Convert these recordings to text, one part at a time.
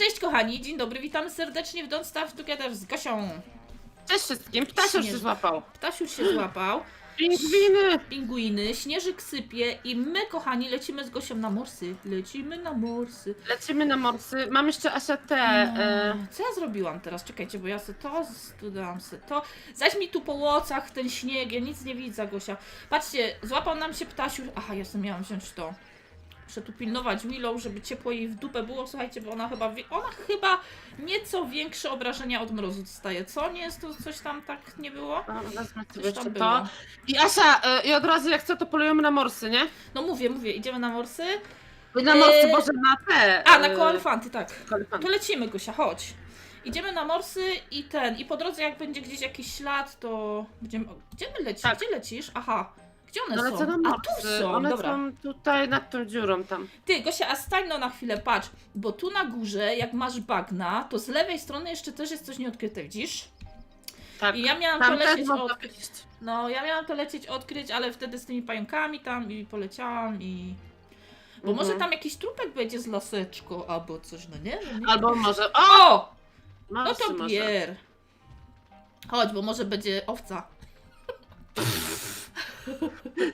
Cześć kochani, dzień dobry, witamy serdecznie w Don't Starve Together z Gosią. Cześć wszystkim, ptasiusz się Śnieżny. złapał. Ptasiusz się złapał, Pingwiny! pingwiny, śnieżyk sypie i my kochani lecimy z Gosią na morsy. Lecimy na morsy. Lecimy na morsy. Mam jeszcze Asia te. No, E, Co ja zrobiłam teraz? Czekajcie, bo ja se to, tu dałam se to. Zaś mi tu po łocach ten śnieg, ja nic nie widzę, Gosia. Patrzcie, złapał nam się ptasiu. Aha, ja sobie miałam wziąć to. Muszę tu pilnować Willow, żeby ciepło jej w dupę było. Słuchajcie, bo ona chyba, ona chyba nieco większe obrażenia od mrozu dostaje. Co? Nie jest to coś tam tak nie było? Coś tam to. było. I Asia, e, i od razu jak co, to polujemy na morsy, nie? No mówię, mówię, idziemy na morsy. Na morsy, Eee, Boże, na te. A, na e, koalefanty, tak. koalefanty. To lecimy, Gosia, chodź. Idziemy na morsy i ten, i po drodze jak będzie gdzieś jakiś ślad, to będziemy... Gdzie my? Tak. Gdzie lecisz? Aha. Gdzie one No są? lecę na A tu są, One dobra. są tutaj nad tą dziurą tam. Ty, Gosia, a stań no na chwilę, patrz, bo tu na górze, jak masz bagna, to z lewej strony jeszcze też jest coś nieodkryte, widzisz? Tak. I ja miałam to tam też lecieć można odkryć. wyjść. No, ja miałam to lecieć odkryć, ale wtedy z tymi pająkami tam i poleciałam i... Bo Mhm. może tam jakiś trupek będzie z laseczką albo coś, no nie. Nie? Albo może. O! O! No to może. bier. Chodź, bo może będzie owca.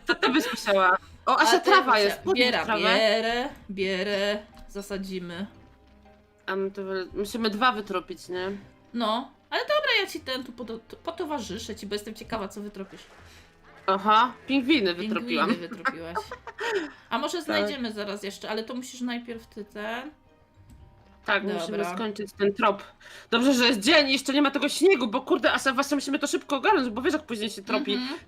To ty byś musiała. O, Asia, trawa jest. Podnieś Biera, trawę. bierę, bierę, zasadzimy. A my to wy- musimy dwa wytropić, nie? No, ale dobra, ja ci ten tu podo- potowarzyszę ci, bo jestem ciekawa, co wytropisz. Aha, pingwiny wytropiłam. Pingwiny wytropiłaś. A może znajdziemy zaraz jeszcze, ale to musisz najpierw ty ten. Tak, Dobra. musimy skończyć ten trop. Dobrze, że jest dzień i jeszcze nie ma tego śniegu, bo kurde, Asia, właśnie musimy to szybko ogarnąć, bo wiesz jak później się tropi Mhm.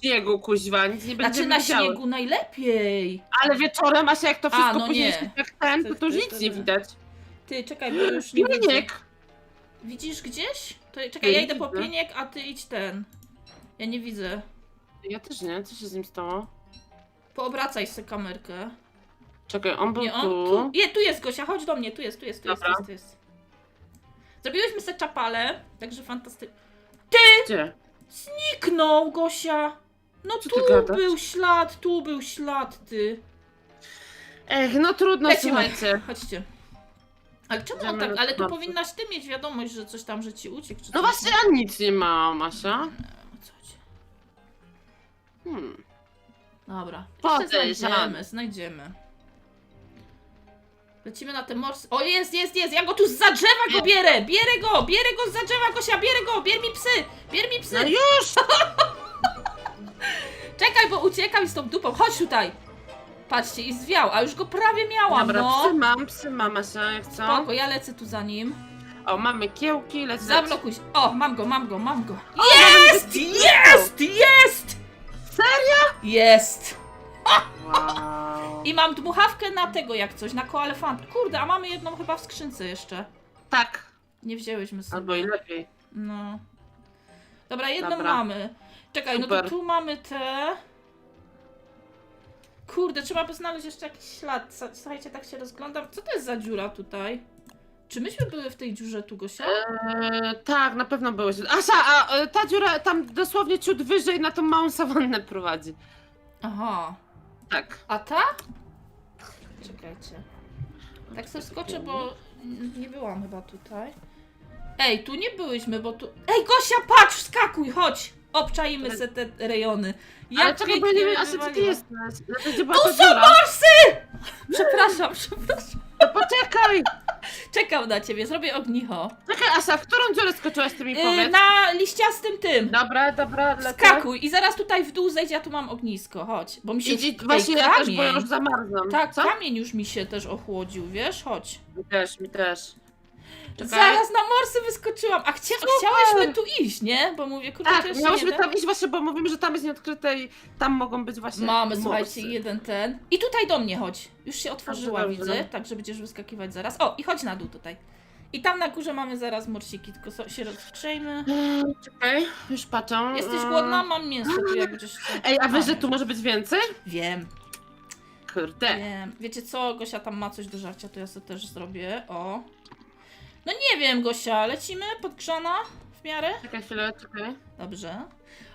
Śniegu, kuźwa, nic nie Znaczy będziemy na widziały. śniegu najlepiej. Ale wieczorem, Asia, jak to wszystko no później nie. się tak ten, to, to już nic nie widać. Ty, czekaj, bo już nie widzę. Pieniek! Widzisz gdzieś? To, czekaj, ja Nie idę po widzę. pieniek, a ty idź ten. Ja nie widzę. Ja też nie, co się z nim stało? Poobracaj sobie kamerkę. Czekaj, on był Nie, on tu. tu. Nie, tu jest Gosia, chodź do mnie, tu jest, tu jest, tu jest, tu jest, tu jest. Zrobiłyśmy sobie czapale, także fantastycznie. Gdzie? Zniknął Gosia! No Co ty tu gadasz? był ślad, tu był ślad, ty. Ech, no trudno, Lecimy. słuchajcie. Chodźcie. Ale czemu on Idziemy tak? Ale tu powinnaś ty mieć wiadomość, że coś tam, że ci uciekł, czy No coś. właśnie, ja nic nie mam, Asia. O co chodzi? Hmm. Dobra. Podejrzane. Jeszcze znajdziemy, znajdziemy. Lecimy na te morsy. O, jest, jest, jest! Ja go tu z za drzewa go bierę! Bierę go! Bierę go z za drzewa, Gosia! Bierę go! Bier mi psy! Bier mi psy! No już! Czekaj, bo uciekam z tą dupą. Chodź tutaj! Patrzcie, i zwiał, a już go prawie miałam, Dobra, no! psy mam, psy mam, Asia, jak co? Spoko, ja lecę tu za nim. O, mamy kiełki, lecę. Zablokuj się. O, mam go, mam go, mam go. Jest! Jest! Jest! Serio? Jest! Wow. I mam dmuchawkę na tego jak coś, na koalefant. Kurde, a mamy jedną chyba w skrzynce jeszcze. Tak, Nie wzięłyśmy sobie. albo i lepiej. No. Dobra, jedną Dobra. mamy. Czekaj, no Super. to tu mamy te. Kurde, trzeba by znaleźć jeszcze jakiś ślad. Słuchajcie, tak się rozglądam. Co to jest za dziura tutaj? Czy myśmy były w tej dziurze tu, Gosia? Eee, tak, na pewno byłeś. Asia, a e, ta dziura tam dosłownie ciut wyżej na tą małą sawannę prowadzi. Aha. Tak. A ta? Czekajcie. Tak sobie skoczę, bo nie byłam chyba tutaj. Ej, tu nie byłyśmy, bo tu... Ej, Gosia, patrz, wskakuj, chodź! Obczajmy se te rejony. Ale nie pięknie wiem, Asia, co ty wywaliła. jesteś? To była ta są dziura? morsy! Przepraszam, przepraszam. No poczekaj! Czekam na ciebie, zrobię ognicho. Czekaj, Asia, w którą dziurę skoczyłaś, ty mi Yy, powiedz? na liściastym tym. Dobra, dobra, lecę. Skakuj i zaraz tutaj w dół zejdź, ja tu mam ognisko, chodź. Bo mi się... Idź, idź, Ej, właśnie ja też, bo ja już zamarzam. Tak, Co? kamień już mi się też ochłodził, wiesz? Chodź. Mi też, mi też. Czekaj. Zaraz na morsy wyskoczyłam. A chcia Super! chciałyśmy tu iść, nie? Bo mówię, kurde, to Tak, jeszcze miałyśmy tam iść właśnie, bo mówimy, że tam jest nieodkryte i tam mogą być właśnie Mamy, morsy. słuchajcie, jeden ten. I tutaj do mnie chodź. Już się otworzyła, Dobrze, dobrze. widzę. Tak, że będziesz wyskakiwać zaraz. O, i chodź na dół tutaj. I tam na górze mamy zaraz morsiki, tylko so, się rozgrzejmy. Eee, Czekaj, już patrzę. Jesteś Eee, głodna? Mam mięso tu, jak będziesz. Ej, a wiesz, że tu może być więcej? Wiem, Kurde. wiem. Wiecie co, Gosia tam ma coś do żarcia, to ja sobie też zrobię. O. No nie wiem, Gosia, lecimy podgrzana w miarę? Czekaj chwilę, czekaj. Dobrze.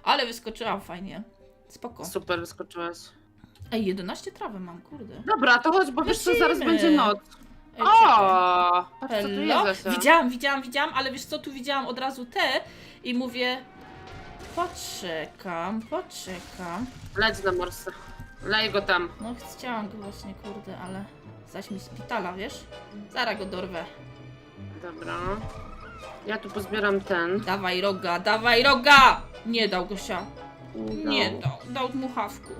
Ale wyskoczyłam fajnie. Spoko. Super, wyskoczyłaś. Ej, 11 trawy mam, kurde. Dobra, to chodź, bo wiesz co, zaraz Lecimy. będzie noc. Ej, czekaj. O, patrz co tu jest, Zosia? Widziałam, widziałam, widziałam, ale wiesz co, tu widziałam od razu te i mówię... Poczekam, poczekam. Leć na morsa. Lej go tam. No chciałam go właśnie, kurde, ale... Zaś mi szpitala, wiesz? Zaraz go dorwę. Dobra. Ja tu pozbieram ten. Dawaj roga, dawaj roga! Nie dał Gosia. Nie dał, dał dmuchawku.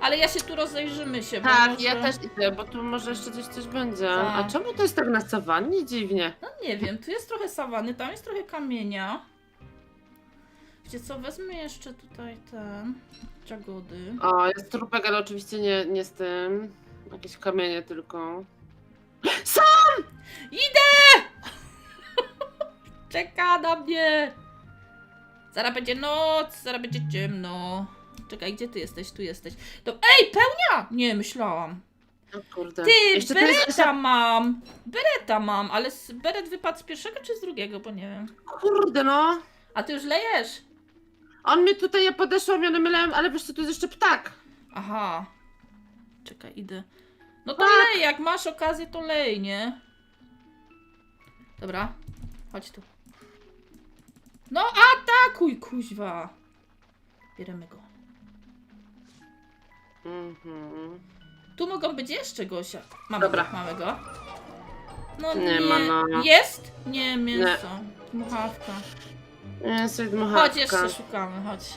Ale ja się tu rozejrzymy się, bo Tak, może... ja też idę, bo tu może jeszcze gdzieś coś będzie. Tak. A czemu to jest tak na sawannie? Dziwnie. No nie wiem, tu jest trochę sawany, tam jest trochę kamienia. Wiecie co, wezmę jeszcze tutaj ten... Jagody. O, jest trupek, ale oczywiście nie, nie z tym. Jakieś kamienie tylko. Czeka na mnie! Zaraz będzie noc, zaraz będzie ciemno. Czekaj, gdzie ty jesteś? Tu jesteś. To... Ej, pełnia! Nie, myślałam. O kurde. Ty, Jeszcze bereta mam! Bereta mam, ale z- beret wypadł z pierwszego czy z drugiego, bo nie wiem. Kurde, no. A ty już lejesz? On mnie tutaj, ja podeszłam one mylałem, ale wiesz co, tu jest jeszcze ptak. Aha. Czekaj, idę. No to Tak. lej, jak masz okazję, to lej, nie? Dobra, chodź tu. No atakuj, kuźwa. Bierzemy go. Mhm. Tu mogą być jeszcze Gosia. Mamy Dobra. go, mamy go. No nie, Nie ma, no. Jest? Nie, mięso. Dmuchawka. Dmuchawka. Chodź, jeszcze szukamy, chodź.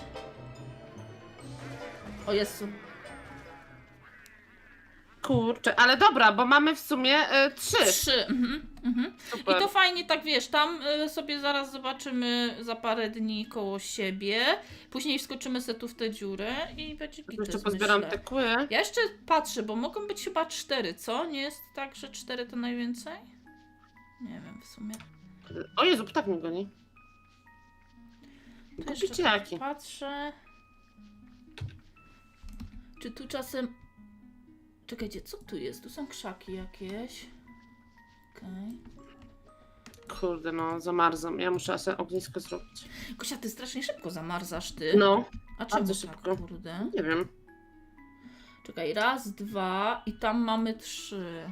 O Jezu. Kurczę, ale dobra, bo mamy w sumie y, trzy. Trzy. Mhm, mhm. I to fajnie, tak wiesz, tam y, sobie zaraz zobaczymy za parę dni koło siebie. Później wskoczymy sobie tu w tę dziurę i będzie Jeszcze gites, pozbieram myślę. te kły. Ja jeszcze patrzę, bo mogą być chyba cztery, co? Nie jest tak, że cztery to najwięcej? Nie wiem w sumie. O Jezu, ptak mnie goni. Głupi jeszcze tak jaki. patrzę. Czy tu czasem... Czekajcie, co tu jest? Tu są krzaki jakieś. Okej. Kurde, no, zamarzam. Ja muszę sobie ognisko zrobić. Kosia, ty strasznie szybko zamarzasz, ty. No, A czemu bardzo tak, szybko. kurde? nie wiem. Czekaj, raz, dwa i tam mamy trzy.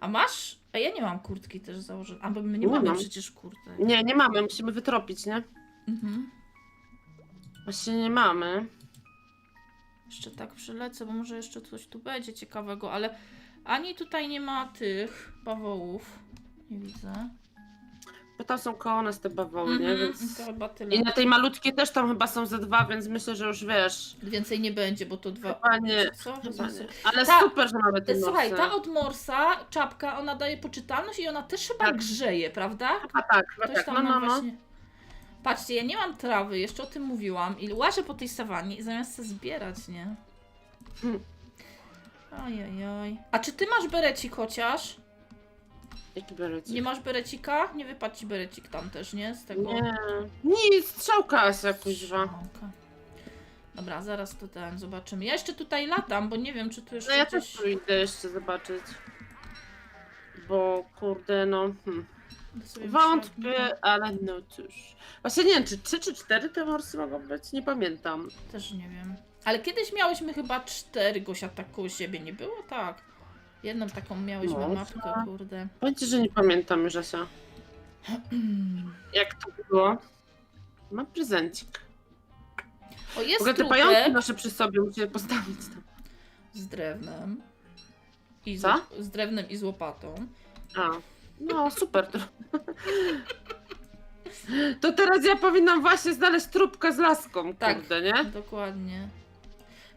A masz? A ja nie mam kurtki też założonej. A bo my nie, Nie mamy mam. przecież kurtek. Nie, nie mamy, musimy wytropić, nie? Mhm. Właśnie nie mamy. Jeszcze tak przylecę, bo może jeszcze coś tu będzie ciekawego, ale ani tutaj nie ma tych bawołów. Nie widzę. Bo tam są koło nas te bawoły, nie? Mhm, Więc... To chyba tyle. I na tej malutkiej też tam chyba są ze dwa, więc myślę, że już wiesz. Więcej nie będzie, bo to dwa. Chyba nie. Co? Chyba nie. Ale Ta- super, że mamy te Słuchaj, nosy. ta od Morsa, czapka, ona daje poczytalność i ona też chyba Tak. grzeje, prawda? Chyba tak, chyba Ktoś tak. tam No, no, no. Patrzcie, ja nie mam trawy, jeszcze o tym mówiłam i łażę po tej sawannie i zamiast se zbierać, nie? Ojojoj. A czy ty masz berecik chociaż? Jaki berecik? Nie masz berecika? Nie wypadł ci berecik tam też, nie? Z tego... Nie. Nic, strzałka Asia, kuźwa. Strzałka. Dobra, zaraz to ten zobaczymy. Ja jeszcze tutaj latam, bo nie wiem, czy tu jeszcze No ja gdzieś... też tu idę jeszcze zobaczyć. Bo kurde, no. Hmm. Wątpię, ale no cóż. Właśnie nie wiem, czy trzy czy cztery te morsy mogą być? Nie pamiętam. Też nie wiem. Ale kiedyś miałyśmy chyba cztery Gosia tak koło siebie, nie było? Tak. Jedną taką miałyśmy No, mapkę, kurde. Powiem ci, że nie pamiętam Asia. Jak to było? Mam prezencik. O, W jest ogóle te pająki trupek nasze przy sobie muszę postawić tam. z drewnem. I z, Co? z drewnem i z łopatą. A, no super. To... to teraz ja powinnam właśnie znaleźć trupkę z laską, Tak. kurde, nie? Dokładnie.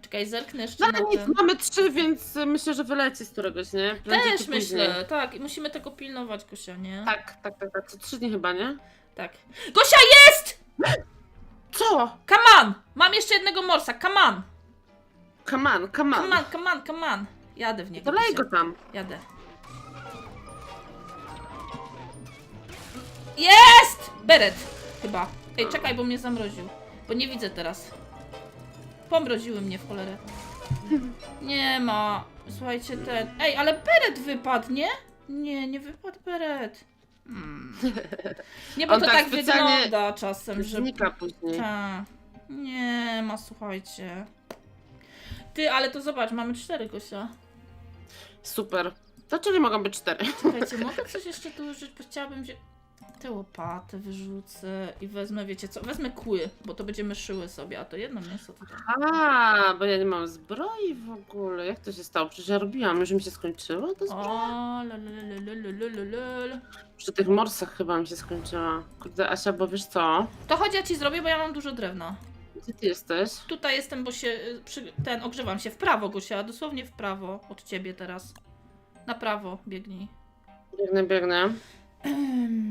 Czekaj, zerknę jeszcze No na ale nic, ten. mamy trzy, więc myślę, że wyleci z któregoś, nie? Prędzej Też czy później. myślę, tak. I musimy tego pilnować, Gosia, nie? Tak, tak, tak, tak. Co trzy dni chyba, nie? tak. Gosia, jest! Co? Come on! Mam jeszcze jednego morsa, come on! Come on, come on. Come on, come on, come on! Jadę w niego. To lej Gosia. go tam. Jadę. Jest! Beret! Chyba. Ej, czekaj, bo mnie zamroził. Bo nie widzę teraz. Pomroziły mnie w cholerę. Nie ma. Słuchajcie, ten... Ej, ale beret wypadł, nie? Nie, wypadł beret. Hmm. Nie, bo On to tak tak, wygląda czasem, że... Znika później. Ta. Nie ma, słuchajcie. Ty, ale to zobacz, mamy cztery Gosia. Super. To czyli mogą być cztery. Czekajcie, mogę coś jeszcze tu użyć, bo chciałabym wziąć te łopaty wyrzucę i wezmę, wiecie co, wezmę kły, bo to będziemy szyły sobie, a to jedno mięso tutaj. A, bo ja nie mam zbroi w ogóle. Jak to się stało? Przecież ja robiłam, już mi się skończyło to O, zbroja. Przy tych morsach chyba mi się skończyła. Kurde, Asia, bo wiesz co? To chodź ja ci zrobię, bo ja mam dużo drewna. Gdzie ty jesteś? Tutaj jestem, bo się y, przy, ten ogrzewam się w prawo, Gusia, dosłownie w prawo od ciebie teraz. Na prawo biegnij. Biegnę, biegnę. Ehm,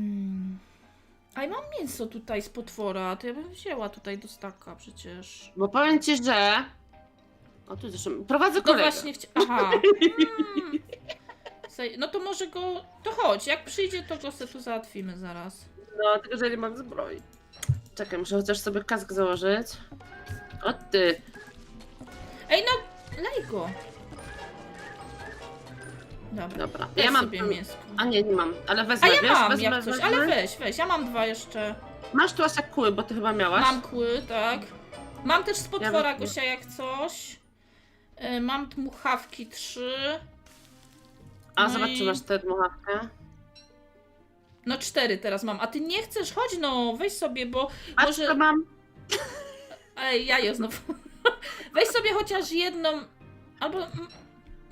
a i mam mięso tutaj z potwora, to ja bym wzięła tutaj do staka przecież. Bo powiem ci, że... O, tu zresztą... Prowadzę No kolegę. właśnie, chcia... Aha. Mm. Sej- No to może go... To chodź, jak przyjdzie, to go se tu załatwimy zaraz. No, tylko że ja nie mam zbroi. Czekaj, muszę chociaż sobie kask założyć. O ty. Ej, no, lej go. Dobra, Dobra. Ja mam... sobie mięsko. A nie, nie mam. Ale wezmę, A ja wiesz? mam wezmę, jak coś, wezmę. ale weź, weź, ja mam dwa jeszcze. Masz tu Asia kły, bo ty chyba miałaś. Mam kły, tak. Mam też z potwora, Ja- Gosia, jak coś. Y, Mam dmuchawki trzy. A No zobacz, i- czy masz tę dmuchawkę. No cztery teraz mam, a ty nie chcesz, chodź no, weź sobie, bo Patrz, może... co mam. Ej, jajo znowu. weź sobie chociaż jedną, albo... mm,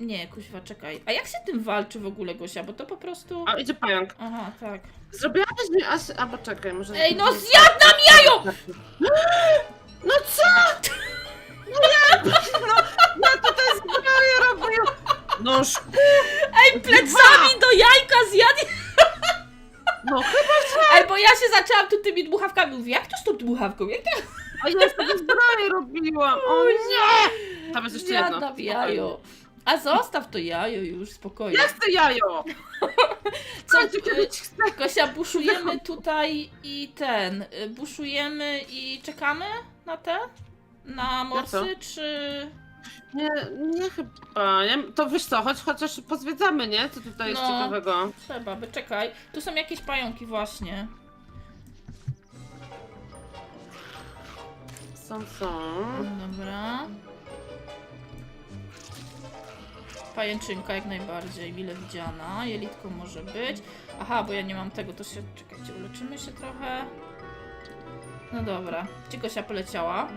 Nie, kuźwa, czekaj. A jak się tym walczy w ogóle, Gosia, bo to po prostu... O, idzie pająk. Aha, tak. Zrobiłaś mi Asia... A, bo czekaj, może... Ej, no zjadł nam jajo! No co? No ja... No, ja tutaj zbroję robię. No szk... Ej, plecami do jajka zjadł! No chyba... Ej, bo ja się zaczęłam tu tymi dmuchawkami. Mówię, jak to z tą dmuchawką? Jak to A ja sobie zbroję robiłam. O nie! Tam jest jeszcze zjadł jedno. nam jajo? A zostaw to jajo już, spokojnie. Ja chcę jajo! Co, Chodź, kiedy y, ci chcę. Gosia, buszujemy tutaj i ten, y, buszujemy i czekamy na te? Na morsy, czy... Nie, nie chyba. Nie, to wiesz co, choć chociaż pozwiedzamy, nie? Co tutaj jest No. ciekawego? Trzeba, by czekaj. Tu są jakieś pająki właśnie. Są, są. Dobra. Pajęczynka jak najbardziej, mile widziana. Jelitko może być. Aha, bo ja nie mam tego, to się... Czekajcie, uleczymy się trochę. No dobra. Gdzie Gosia poleciała?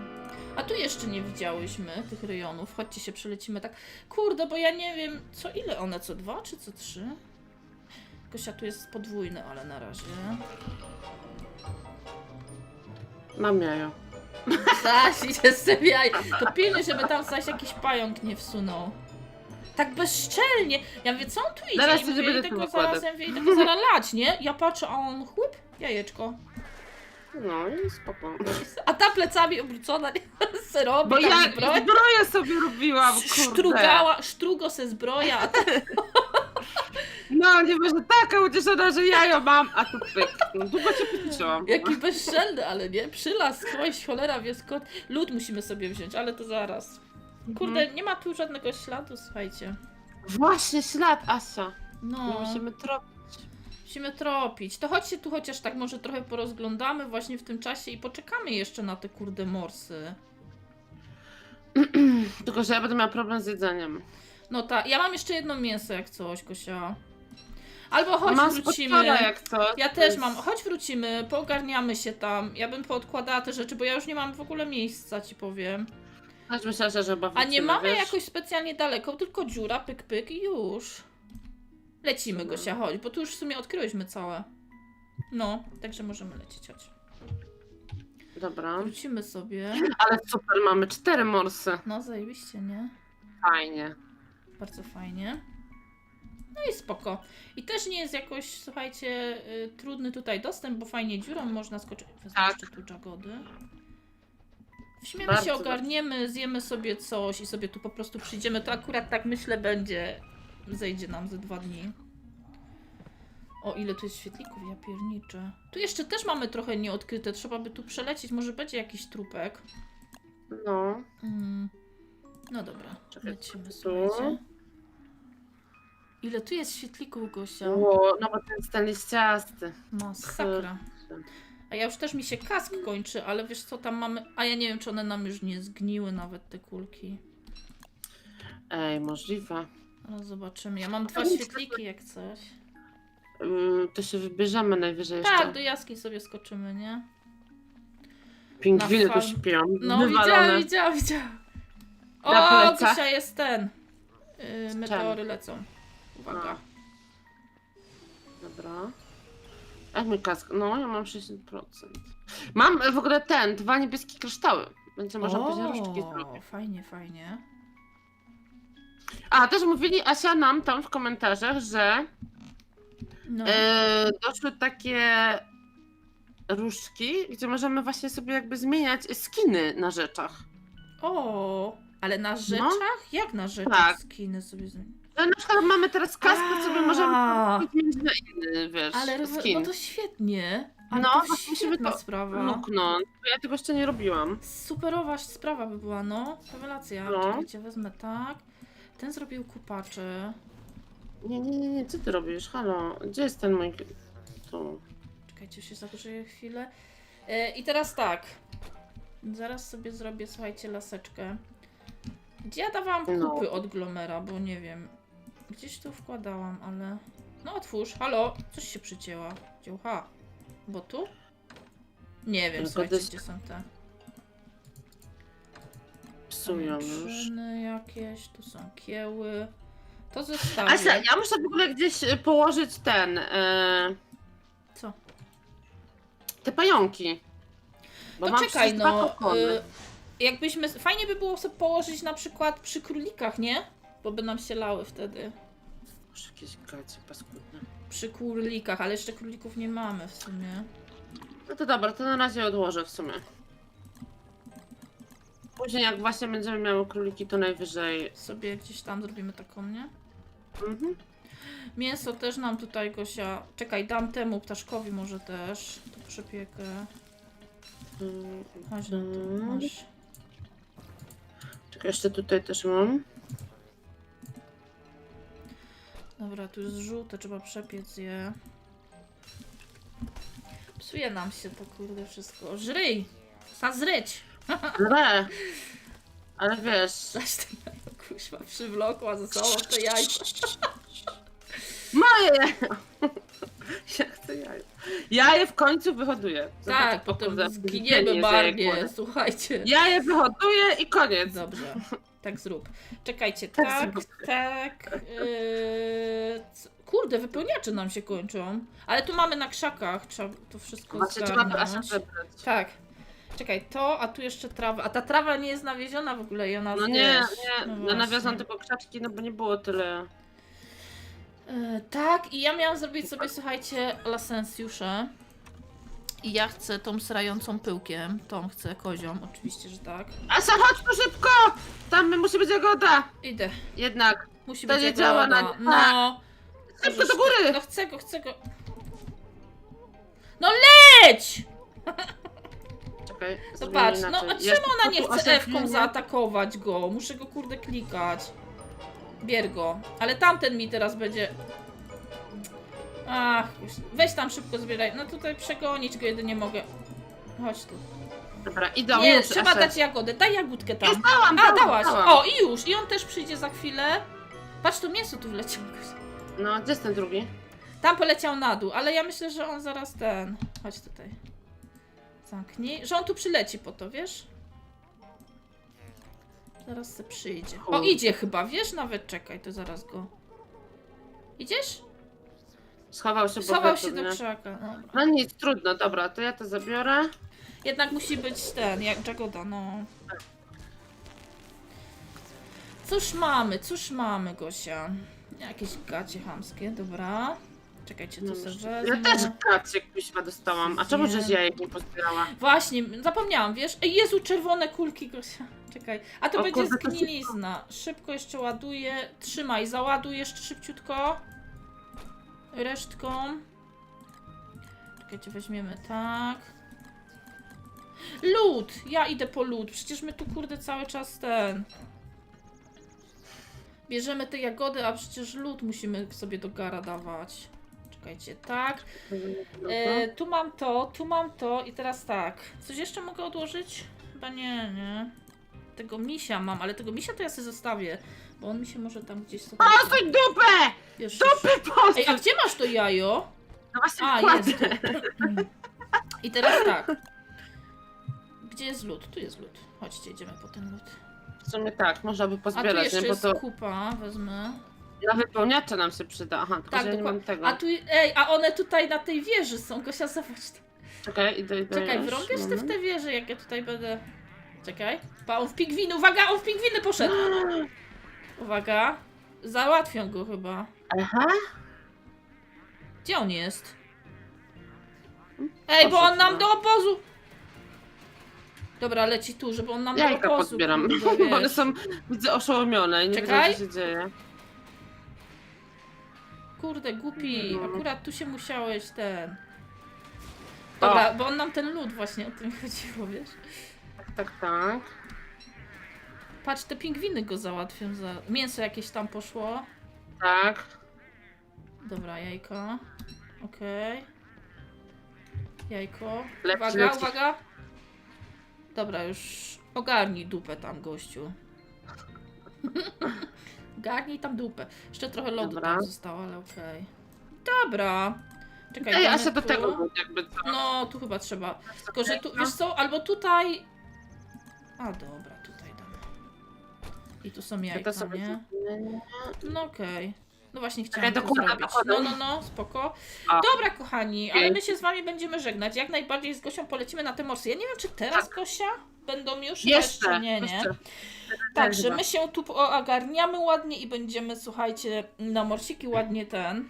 A tu jeszcze nie widziałyśmy tych rejonów. Chodźcie się przelecimy tak. Kurde, bo ja nie wiem, co ile one, co dwa czy co trzy? Gosia tu jest podwójny, ale na razie. Mam jajo. Zaś, idzie z tym jaj. To pilnuj, żeby tam zaś jakiś pająk nie wsunął. Tak bezczelnie. Ja mówię, co on tu idzie? Zaraz I mówię, idę go wykładać. zaraz, ja mówię, idę go zaraz lać, nie? Ja patrzę, a on chłyp, jajeczko. No i spoko. A ta plecami obrócona, nie? Se robi Bo tam ja zbroję. zbroję sobie robiłam, kurde. Sztrugała, sztrugo se zbroja, a ty... No, nie może taka ucieszona, że jajo mam, a tu pyk. No, długo cię pytałam. Jaki bezczelny, ale nie? Przylas, skądś, cholera wie skąd. Lód musimy sobie wziąć, ale to zaraz. Kurde, Mhm. nie ma tu żadnego śladu, słuchajcie. Właśnie ślad, Asia. No. My musimy tropić. Musimy tropić. To chodźcie tu chociaż tak może trochę porozglądamy właśnie w tym czasie i poczekamy jeszcze na te kurde morsy. Tylko, że ja będę miała problem z jedzeniem. No tak, ja mam jeszcze jedno mięso jak coś, Kosia. Albo chodź mam z wrócimy. jak. Ja to też jest- mam. Chodź wrócimy, poogarniamy się tam. Ja bym poodkładała te rzeczy, bo ja już nie mam w ogóle miejsca, ci powiem. Aż myślałam, że chyba A nie mamy wiesz? jakoś specjalnie daleko, tylko dziura, pyk, pyk i już. Lecimy, No. Gosia, chodź, bo tu już w sumie odkryłyśmy całe. No, także możemy lecieć, chodź. Dobra. Wrócimy sobie. Ale super, mamy cztery morsy. No, zajebiście, nie? Fajnie. Bardzo fajnie. No i spoko. I też nie jest jakoś, słuchajcie, y, trudny tutaj dostęp, bo fajnie dziurą można skoczyć. Wezmę Tak. jeszcze tu jagody. Wśmiemy Bardzo się, ogarniemy, zjemy sobie coś i sobie tu po prostu przyjdziemy. To akurat tak myślę będzie, zejdzie nam ze dwa dni. O, ile tu jest świetlików, ja pierniczę. Tu jeszcze też mamy trochę nieodkryte, trzeba by tu przelecieć, może będzie jakiś trupek. No. Mm. No dobra, Czekaj, lecimy, tu. słuchajcie. Ile tu jest świetlików, Gosia? Ło, no bo ten jest ten liściasty. Masakra. A ja już też mi się kask kończy, ale wiesz co, tam mamy... A ja nie wiem, czy one nam już nie zgniły nawet, te kulki. Ej, możliwe. No zobaczymy. Ja mam dwa świetliki jak coś. Mm, to się wybierzemy najwyżej jeszcze. Tak, do jaskiń sobie skoczymy, nie? Pingwiny na tu fal- śpią. No wywalone. widziałam, widziałam, widziałam. O, plecach? Gosia jest ten. Yy, meteory lecą. Uwaga. A. Dobra. Jak mi kask? No, ja mam 60%. Mam w ogóle ten, dwa niebieskie kryształy. Będzie można później różdżki zrobić. fajnie, fajnie. A, też mówili Asia nam tam w komentarzach, że No. e, doszły takie różdżki, gdzie możemy właśnie sobie jakby zmieniać skiny na rzeczach. O, ale na rzeczach? Jak na rzeczach No. Tak. skiny sobie zmienić? Że na przykład mamy teraz kask, sobie możemy A. zmienić na inny, wiesz, Ale rewel- skin. no to świetnie. Ale No, to właśnie musimy świetna to sprawa. Luknąć, bo ja tego jeszcze nie robiłam. Superowa sprawa by była, no. Rewelacja. No. Czekajcie, wezmę tak. Ten zrobił kupaczy. Nie, nie, nie, nie, co ty robisz? Halo, gdzie jest ten mój... Tu. Czekajcie, się zagrzeję chwilę. E, I teraz tak. Zaraz sobie zrobię, słuchajcie, laseczkę. Gdzie ja dawałam No. kupy od Glomera, bo nie wiem. Gdzieś tu wkładałam, ale... No otwórz, halo, coś się przycięła. Dziełcha. Bo tu? Nie wiem, Tylko słuchajcie, dys- gdzie są te Psują już. jakieś, tu są kieły. To zostawię. Asia, ja muszę w ogóle gdzieś e, położyć ten... E, Co? te pająki. Bo To mam czekaj, dwa no. kokony. Y, jakbyśmy. Fajnie by było sobie położyć na przykład przy królikach, nie? Bo by nam się lały wtedy. Może jakieś gacie paskudne. Przy królikach, ale jeszcze królików nie mamy w sumie. No to dobra, to na razie odłożę w sumie. Później jak właśnie będziemy miały króliki, to najwyżej... Sobie gdzieś tam zrobimy taką, nie? Mhm. Mięso też nam tutaj Gosia. Czekaj, dam temu ptaszkowi może też. To przepiekę. Mm, Chodź na to, mm. masz. Czekaj, jeszcze tutaj też mam. Dobra, tu jest żółte, trzeba przepiec je. Psuje nam się to kurde wszystko. Żryj! Zazryć! Ale, ale wiesz... Zaś ten kuźwa przywlokła ze sobą te jajca. Moje jajo! Ja chcę jajo. Jaje w końcu wyhoduję. Zobacz, Tak, jak potem zginiemy kładę. słuchajcie. Jaje wyhoduję i koniec. Dobrze, tak zrób. Czekajcie, Tak tak. Yy... Kurde, wypełniacze nam się kończą. Ale tu mamy na krzakach, trzeba to wszystko zgarnąć. zebrać. Tak. Czekaj, to, a tu jeszcze trawa. A ta trawa nie jest nawieziona w ogóle i ona No nie, wiesz, nie, no właśnie. nawiązam tylko krzaczki, no bo nie było tyle. E, tak, i ja miałam zrobić sobie, słuchajcie, lasensjusze. I ja chcę tą srającą pyłkiem. Tą chcę kozią, oczywiście, że tak. Asia, chodź tu szybko! Tam musi być jagoda! Idę. Jednak. Musi To być nie działa jagoda. na- No. Szybko do góry! No chcę go, chcę go. No leć! Czekaj, No zrobimy patrz, no inaczej. a czemu ona nie tu chce. F-ką zaatakować go? Muszę go kurde klikać. Bier go. Ale tamten mi teraz będzie... Ach, już- weź tam szybko zbieraj. No tutaj przegonić go jedynie mogę. Chodź tu. Dobra, idą Nie, już, trzeba dać jagodę. Daj jagódkę tam. Już dałam, A, dałam, dałaś. dałam. O, i już. I on też przyjdzie za chwilę. Patrz, tu mięso tu wleciało. No, gdzie jest ten drugi? Tam poleciał na dół, ale ja myślę, że on zaraz ten. Chodź tutaj. Zamknij. Że on tu przyleci po to, wiesz? Zaraz se przyjdzie. O, idzie chyba, wiesz? Nawet czekaj, to zaraz go. Idziesz? Schował się Schował się do krzaka. Dobra. No nic, trudno, dobra, to ja to zabiorę. Jednak musi być ten, jak Jagoda, no. Cóż mamy, cóż mamy, Gosia? Jakieś gacie chamskie, dobra. Czekajcie, to sobie Ja wezmę. też kację kuźwa dostałam. A czemu żeś jajek nie pozbierała? Właśnie, zapomniałam, wiesz? Ej, Jezu, czerwone kulki, Gosia. Czekaj. A to O będzie kurde, to zgnilizna. Szybko jeszcze ładuję. Trzymaj, załaduj jeszcze szybciutko. Resztką. Czekajcie, weźmiemy tak. Lód! Ja idę po lód. Przecież my tu, kurde, cały czas ten... Bierzemy te jagody, a przecież lód musimy sobie do gara dawać. Czekajcie, tak. E, tu mam to, tu mam to i teraz tak. Coś jeszcze mogę odłożyć? Chyba nie, nie. Tego misia mam, ale tego misia to ja sobie zostawię. Bo on mi się może tam gdzieś sobie... Posuń dupę! Wiesz, Dupy Ej, a gdzie masz to jajo? No właśnie A, jest tu. I teraz tak. Gdzie jest lód? Tu jest lód. Chodźcie, idziemy po ten lód. W sumie tak, można by A tu pozbierać, jeszcze nie? Bo jest to kupa, wezmę. na wypełniacze nam się przyda. Aha, tylko Tak, że ja nie mam dokładnie. tego. A tu, ej, a one tutaj na tej wieży są. Gosia, zobacz. Czekaj, idę, idę Czekaj, już, wrąbiesz ty w tę wieżę, jak ja tutaj będę... Czekaj. Pa, on w pingwiny, uwaga, on w pingwiny poszedł. Uwaga. Załatwią go chyba. Aha, Gdzie on jest? Ej, bo on nam no. do obozu... Dobra, leci tu, żeby on nam jajka do obozu... podbieram. kurde, Bo one są, widzę, oszołomione i nie Czekaj. wiedzą, co się dzieje. Kurde, głupi. No. Akurat tu się musiałeś ten... Dobra, bo on nam ten lód właśnie o tym chodziło, wiesz? Tak, tak, tak. Patrz, te pingwiny go załatwią za... Mięso jakieś tam poszło. Tak. Dobra, jajko. Okej. Jajko. Leci, Uwaga, leci. uwaga. Dobra, już ogarnij dupę tam, gościu. Ogarnij tam dupę. Jeszcze trochę lodu Dobra. tam zostało, ale okej. Dobra. Czekaj, Ej, a damy do tu. tego jakby co. No, tu chyba trzeba. Tylko, że tu, wiesz co, albo tutaj... A, dobra. I tu są Ja jajka, to sobie... nie? No okej. No właśnie chciałam to dokładam, zrobić. dokładam. No, no, no, spoko. A. Dobra, kochani, ale my się z wami będziemy żegnać. Jak najbardziej z Gosią polecimy na te morsy. Ja nie wiem, czy teraz, Gosia, będą już? Jeszcze, nie, nie. jeszcze. Także my się tu ogarniamy ładnie i będziemy, słuchajcie, na morsiki ładnie ten.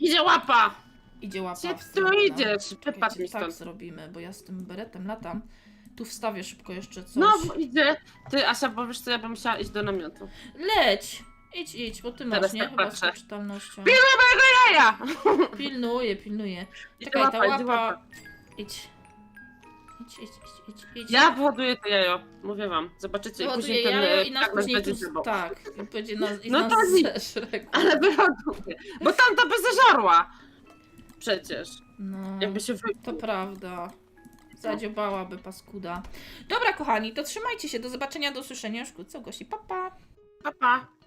Idzie łapa! Idzie łapa Gdzie w idziesz? Wypadł Czekajcie, mi tak stąd. zrobimy, bo ja z tym beretem latam. Tu wstawię szybko jeszcze coś. No, idzie. Ty, Asia, bo wiesz co, ja bym musiała iść do namiotu. Leć! Idź, idź, bo ty masz, Teraz nie? tak Chyba z patrzę. tą czytalnością. Jaja! Pilnuję, pilnuję. Idzie Czekaj, ta łapa, idzie łapa... łapa. Idź. Idź, idź, idź, idź, idź. Ja wyładuję to jajo, mówię wam. Zobaczycie, Wyładuję później ten jajo e, i nas fragment później będzie tu... Tak, i będzie nas, i No nas to nie- zeżre. Ale wyładuję. Bo tamta by zeżarła. Przecież. No, Jakby się wy... to prawda. Zadziobałaby paskuda. Dobra, kochani, to trzymajcie się. Do zobaczenia, do usłyszenia. Szkód, co Gosi, papa. Pa. Pa, pa.